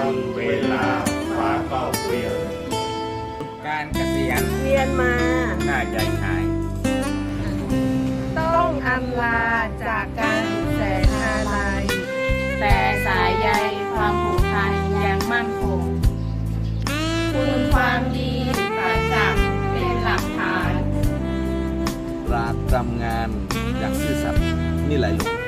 วันเวลาฟ้าก็เปลี่ยน การเกษียณเวียนมาหน้าใจหาย ต้องอำลาจากกันแสนอาลัยแต่สายใยความผูกพันยังมั่นคง คุณความดีประจักษ์เป็นหลักฐานราตรำงานอย่างซื่อสัตย์นี่ไหลหลง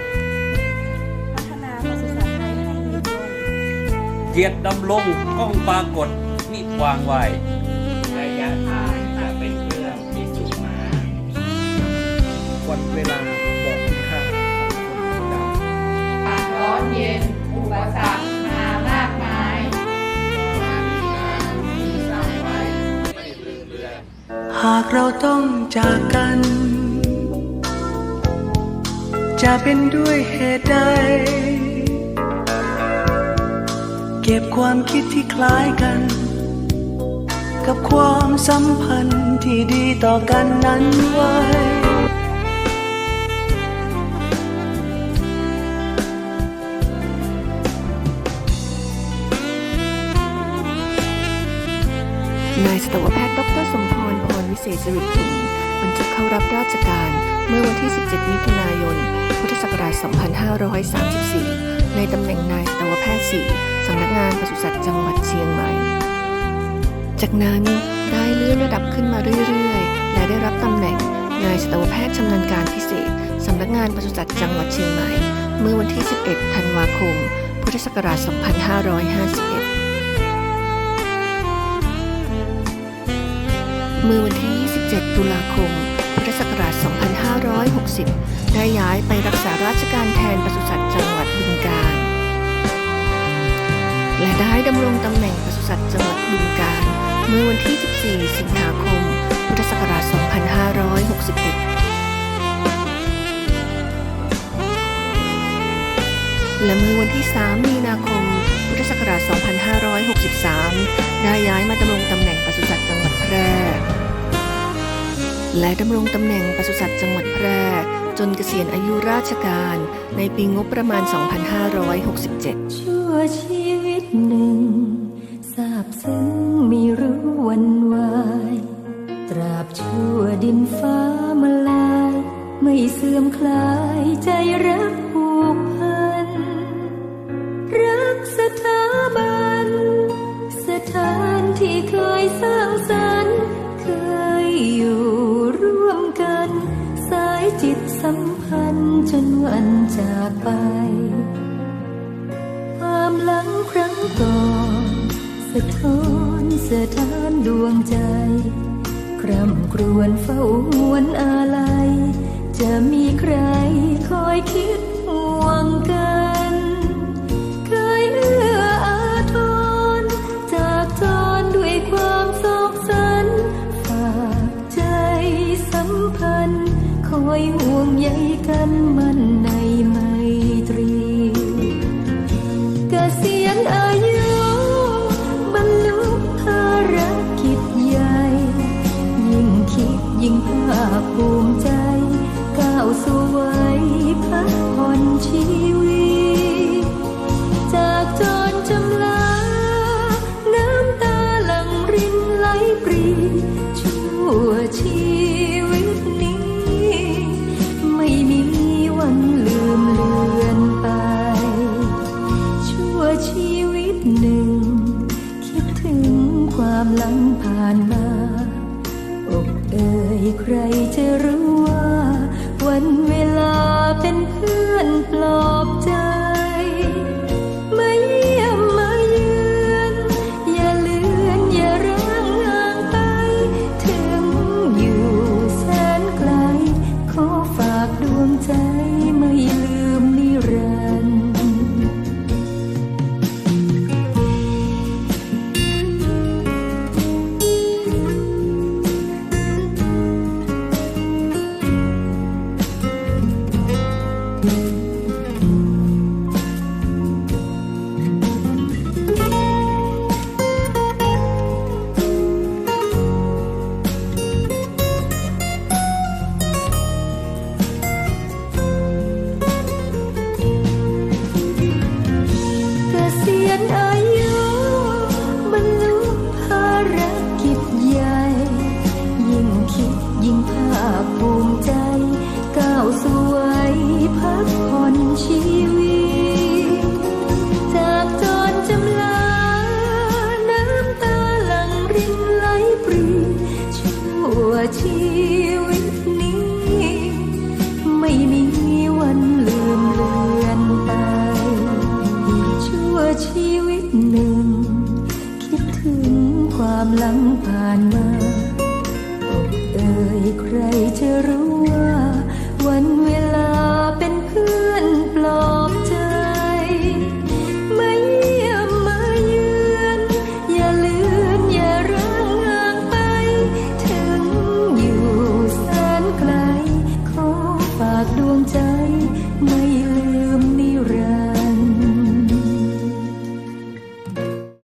เกียรติดำรงก้องปรากฏนิวางไว้ระยะทางจะเป็นเครื่องพิสูจน์มาวันเวลาบอกคุณค่าของคนดำร้อนเย็น อุปสรรคมามากมายหากเราต้องจากกัน จะเป็นด้วยเหตุใด เก็บความคิดที่คล้ายกัน กับความสัมพันธ์ที่ดีต่อกันนั้นไว้นายสัตวแพทย์ดรสมพรพรวิเศษสิริกุลบรรจุเข้ารับราชการเมื่อวันที่ 17 มิถุนายน พุทธศักราช 2534 ในตำแหน่งนายสัตวแพทย์4สำนักงานปศุสัตว์จังหวัดเชียงใหม่ จากนั้นได้เลื่อนระดับขึ้นมาเรื่อยๆ และได้รับตำแหน่งนายสัตวแพทย์ชำนาญการพิเศษสำนักงานปศุสัตว์จังหวัดเชียงใหม่ เมื่อวันที่ 11 ธันวาคม พุทธศักราช 2551เมื่อวันที่ 27 ตุลาคม พุทธศักราช 2560 ได้ย้ายไปรักษาราชการแทนปศุสัตว์จังหวัดบึงกาฬ และได้ดำรงตำแหน่งปศุสัตว์จังหวัดบึงกาฬเมื่อวันที่ 14 สิงหาคม พุทธศักราช 2561 และเมื่อวันที่ 3 มีนาคม พุทธศักราช 2563 ได้ย้ายมาดำรงตำแหน่งปศุสัตว์จังหวัดแพร่ และดำรงตำแหน่งปศุสัตว์จังหวัดแพร่ จนเกษียณอายุราชการในปีงบประมาณ 2567 ชั่วชีวิตหนึ่งทราบซึ้งม่รู้วันวาย ตราบชั่วดินฟ้ามาลาย ไม่เสื่อมคลายใจรักผูกพัน รักสถาบันสถานที่เค สัมพันธ์จนวันจากไป ความหลังครั้งก่อนสะท้อนสะท้านดวงใจ คร่ำครวญเฝ้าหวนอาลัยจะมีใครคอยคิด อยห่วงใยกันมันในไมตรีเกษียณอายุบรรลุภารกิจใหญ่ ยิ่งคิดยิ่งภาคภูมิใจ ก้าวสู่วัยพักผ่อนชีวิต จากจรจำลา น้ำตาหลั่งรินไหลปรีชั่วชี จะรู้ามหลังผ่านมา